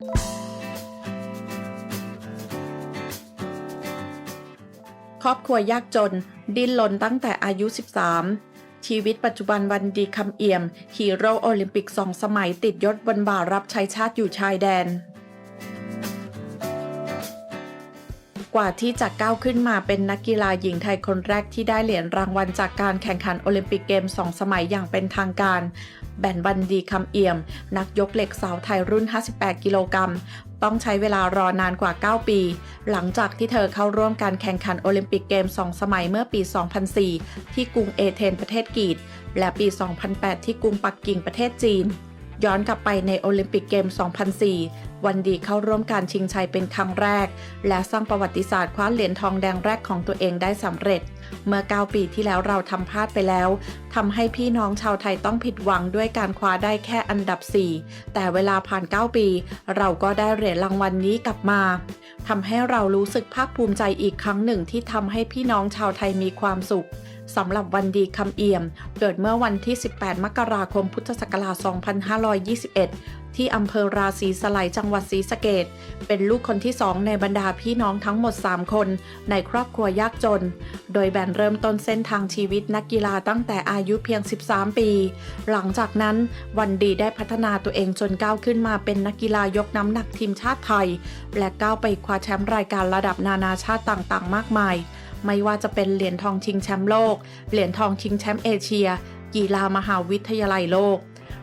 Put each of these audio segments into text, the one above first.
ครอบครัวยากจน ดิ้นรนตั้งแต่อายุ 13 ชีวิตปัจจุบันวันดีคำเอี่ยม ฮีโร่โอลิมปิกสองสมัยติดยศบนบ่ารับใช้ชาติอยู่ชายแดน กว่าที่จะก้าวขึ้นมาเป็นนักกีฬาหญิงไทยคนแรกที่ได้เหรียญรางวัลจากการแข่งขันโอลิมปิกเกมสองสมัยอย่างเป็นทางการ แบนบันดีคำเอี่ยม นักยกเหล็กสาวไทยรุ่น 58 กิโลกรัมต้องใช้เวลารอนานกว่า 9 ปี หลังจากที่เธอเข้าร่วมการแข่งขันโอลิมปิกเกม 2 สมัยเมื่อปี 2004 ที่กรุงเอเธนประเทศกรีกและปี 2008 ที่กรุงปักกิ่งประเทศจีน ย้อนกลับไปในโอลิมปิกเกม 2004 วันดีเข้าร่วมการชิงชัยเป็นครั้งแรก และสร้างประวัติศาสตร์คว้าเหรียญทองแดงแรกของตัวเองได้สำเร็จ เมื่อ 9 ปีที่แล้วเราทำพลาดไปแล้วทำให้พี่น้องชาวไทยต้องผิดหวังด้วยการคว้าได้แค่อันดับ 4 แต่เวลาผ่าน 9 ปี เราก็ได้เหรียญรางวัลนนี้กลับมาทำให้เรารู้สึกภาคภูมิใจอีกครั้งหนึ่งที่ทำให้พี่น้องชาวไทยมีความสุข สำหรับวันดีคำเอี่ยม เกิดเมื่อวันที่ 18 มกราคม พุทธศักราช 2521 ที่อำเภอราศีสไลยจังหวัดศรีสะเกดเป็นลูกคนที่สองในบรรดาพี่น้องทั้งหมด 3 คน ในครอบครัวยากจน โดยแบนเริ่มต้นเส้นทางชีวิตนักกีฬาตั้งแต่อายุเพียง 13 ปี หลังจากนั้นวันดีได้พัฒนาตัวเองจนก้าวขึ้นมาเป็นนักกีฬายกน้ำหนักทีมชาติไทย และก้าวไปคว้าแชมป์รายการระดับนานาชาติต่างๆ มากมาย ไม่ว่าจะเป็นเหรียญทองชิงแชมป์โลก เหรียญทองชิงแชมป์เอเชีย กีฬามหาวิทยาลัยโลก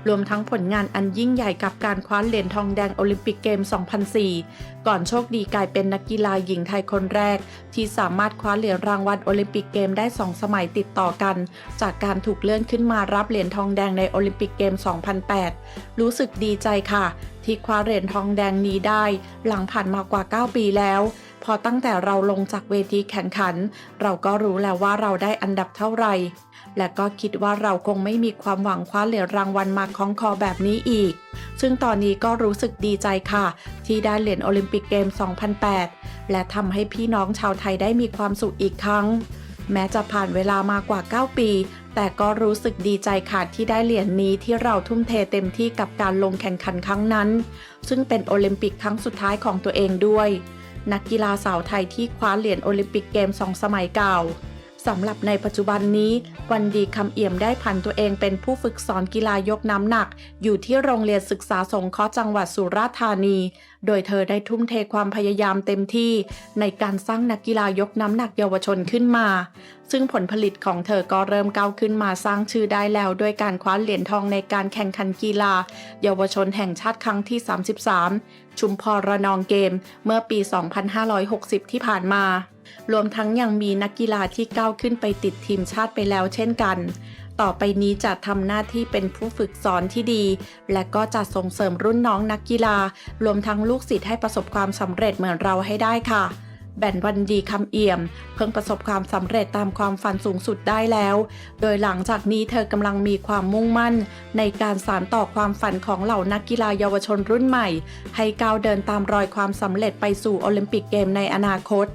รวมทั้งผลงานอันยิ่งใหญ่กับการคว้าเหรียญทองแดงโอลิมปิกเกม 2004 ก่อนโชคดีกลายเป็นนักกีฬาหญิงไทยคนแรก ที่สามารถคว้าเหรียญรางวัลโอลิมปิกเกมได้ 2 สมัยติดต่อกัน จากการถูกเลื่อนขึ้นมารับเหรียญทองแดงในโอลิมปิกเกม 2008 รู้สึกดีใจค่ะ ที่คว้าเหรียญทองแดงนี้ได้ หลังผ่านมากว่า 9 ปีแล้ว พอตั้งแต่เราลงจากเวทีแข่งขัน เราก็รู้แล้วว่าเราได้อันดับเท่าไหร่ และก็คิดว่าเราคงไม่มีความหวังคว้าเหรียญรางวัลมาคล้องคอแบบนี้อีก ซึ่งตอนนี้ก็รู้สึกดีใจค่ะ ที่ได้เหรียญโอลิมปิกเกม 2008 และทำให้พี่น้องชาวไทยได้มีความสุขอีกครั้ง แม้จะผ่านเวลามากว่า 9 ปี แต่ก็รู้สึกดีใจค่ะที่ได้เหรียญนี้ที่เราทุ่มเทเต็มที่กับการลงแข่งขันครั้งนั้น ซึ่งเป็นโอลิมปิกครั้งสุดท้ายของตัวเองด้วย นักกีฬาสาวไทยที่คว้าเหรียญโอลิมปิกเกมสองสมัยเก่า สำหรับในปัจจุบันนี้ วันดีคำเอี่ยมได้ผันตัวเองเป็นผู้ฝึกสอนกีฬายกน้ำหนัก อยู่ที่โรงเรียนศึกษาสงเคราะห์จังหวัดสุราษฎร์ธานี โดยเธอได้ทุ่มเทความพยายามเต็มที่ ในการสร้างนักกีฬายกน้ำหนักเยาวชนขึ้นมา ซึ่งผลผลิตของเธอก็เริ่มก้าวขึ้นมาสร้างชื่อได้แล้วด้วยการคว้าเหรียญทองในการแข่งขันกีฬา เยาวชนแห่งชาติครั้งที่ 33 ชุมพรระนองเกม เมื่อปี 2560 ที่ผ่านมา รวมทั้งยังมีนักกีฬาที่ก้าวขึ้นไปติดทีมชาติไปแล้วเช่นกัน ต่อไปนี้จะทำหน้าที่เป็นผู้ฝึกสอนที่ดี และก็จะส่งเสริมรุ่นน้องนักกีฬา รวมทั้งลูกศิษย์ให้ประสบความสำเร็จเหมือนเราให้ได้ค่ะแบนวันดีคำเอี่ยม เพิ่งประสบความสำเร็จตามความฝันสูงสุดได้แล้ว โดยหลังจากนี้เธอกำลังมีความมุ่งมั่น ในการสานต่อความฝันของเหล่านักกีฬาเยาวชนรุ่นใหม่ ให้ก้าวเดินตามรอยความสำเร็จไปสู่โอลิมปิกเกมในอนาคต